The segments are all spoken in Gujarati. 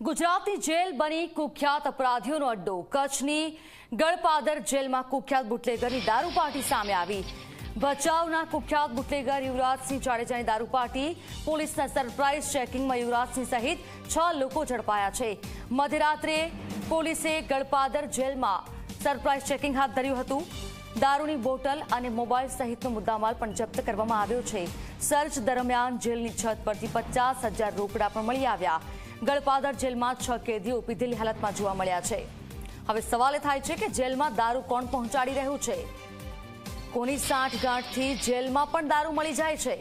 ગુજરાતની જેલ બની કુખ્યાત અપરાધીઓનો અડ્ડો. કચ્છની ગળપાદર જેલમાં કુખ્યાત બુટલેગરની દારૂ પાર્ટી સામે આવી. ભચાઉના કુખ્યાત બુટલેગર યુવરાજસિંહ જાડેજાની દારૂ પાર્ટી, પોલીસના સરપ્રાઇઝ ચેકિંગમાં યુવરાજસિંહ સહિત છ લોકો ઝડપાયા છે. મધ્યરાત્રે પોલીસે ગળપાદર જેલમાં સરપ્રાઇઝ ચેકિંગ હાથ ધર્યું હતું. દારૂની બોટલ અને મોબાઈલ સહિતનો મુદ્દામાલ પણ જપ્ત કરવામાં આવ્યો છે. સર્ચ દરમિયાન જેલની છત પરથી પચાસ હજાર રોકડા પણ મળી આવ્યા. ગળપાદર જેલમાં છ કેદીઓ પીધેલી હાલતમાં જોવા મળ્યા છે. હવે સવાલ એ થાય છે કે જેલમાં દારૂ કોણ પહોંચાડી રહ્યું છે? કોની સાંઠગાંઠથી જેલમાં પણ દારૂ મળી જાય છે?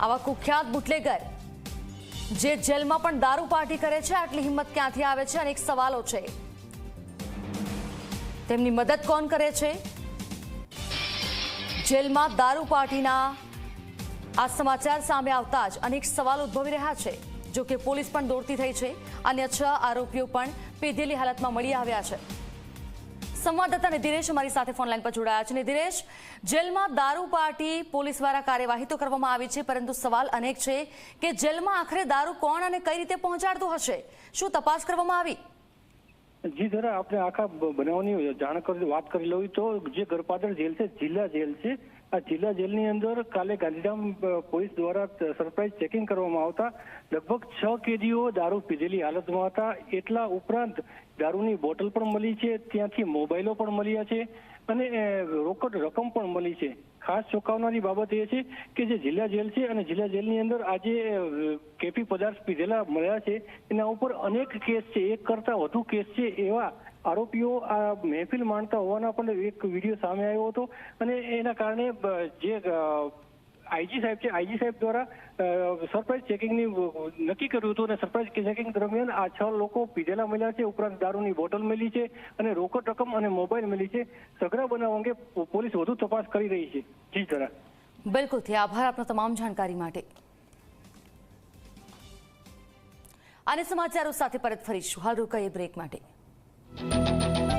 આવા કુખ્યાત બુટલેગર જે જેલમાં પણ દારૂ પાર્ટી કરે છે, આટલી હિંમત ક્યાંથી આવે છે અનેક સવાલો છે. તેમની મદદ કોણ કરે છે? જેલમાં દારૂ પાર્ટીના આ સમાચાર સામે આવતા જ અનેક સવાલ ઉદ્ભવી રહ્યા છે. જો કે પોલીસ પણ દોડતી થઈ છે. અન્ય છ આરોપીઓ પણ પીધેલી હાલતમાં મળી આવ્યા છે. સંવાદદાતા નિધિરેશ અમારી સાથે ફોનલાઈન પર જોડાયા છે. નિધિરેશ, જેલમાં દારૂ પાર્ટી પોલીસ દ્વારા કાર્યવાહી તો કરવામાં આવી છે, પરંતુ સવાલ અનેક છે કે જેલમાં આખરે દારૂ કોણ અને કઈ રીતે પહોંચાડતું હશે? શું તપાસ કરવામાં આવી? જી, જરા આપણે આખા બનાવની જાણ કરી, વાત કરી લઉં તો જે ગરપાદર જેલ છે, જિલ્લા જેલ છે આ જિલ્લા જેલની અંદર કાલે ગાંધીધામ પોલીસ દ્વારા સરપ્રાઇઝ ચેકિંગ કરવામાં આવતા લગભગ છ કેદીઓ દારૂ પીધેલી હાલતમાં હતા. એટલા ઉપરાંત દારૂની બોટલ પણ મળી છે, ત્યાંથી મોબાઈલો પણ મળ્યા છે અને રોકડ રકમ પણ મળી છે. ખાસ ચોંકાવનારી બાબત એ છે કે જે જિલ્લા જેલ છે અને જિલ્લા જેલની અંદર આજે કેફી પદાર્થ પીધેલા મળ્યા છે. એના ઉપર અનેક કેસ છે, એક કરતા વધુ કેસ છે એવા આરોપીઓ આ મહેફિલ માણતા હોવાના પણ એક વીડિયો સામે આવ્યો હતો. અને એના કારણે જે આઈજી સાહેબ છે આઈજી સાહેબ દ્વારા સરપ્રાઇઝ ચેકિંગની નક્કી કર્યું હતું અને સરપ્રાઇઝ ચેકિંગ દરમિયાન આ છ લોકો પીધેલા મળ્યા છે. ઉપરાંત દારૂની બોટલ મળી છે અને રોકડ રકમ અને મોબાઈલ મળી છે. સઘળા બનાવ અંગે પોલીસ વધુ તપાસ કરી રહી છે. જી જરા બિલકુલથી આભાર આપનો તમામ જાણકારી માટે. અને સમાચારો સાથે પરત ફરીશું. હાલ રોકાઈએ બ્રેક માટે. Música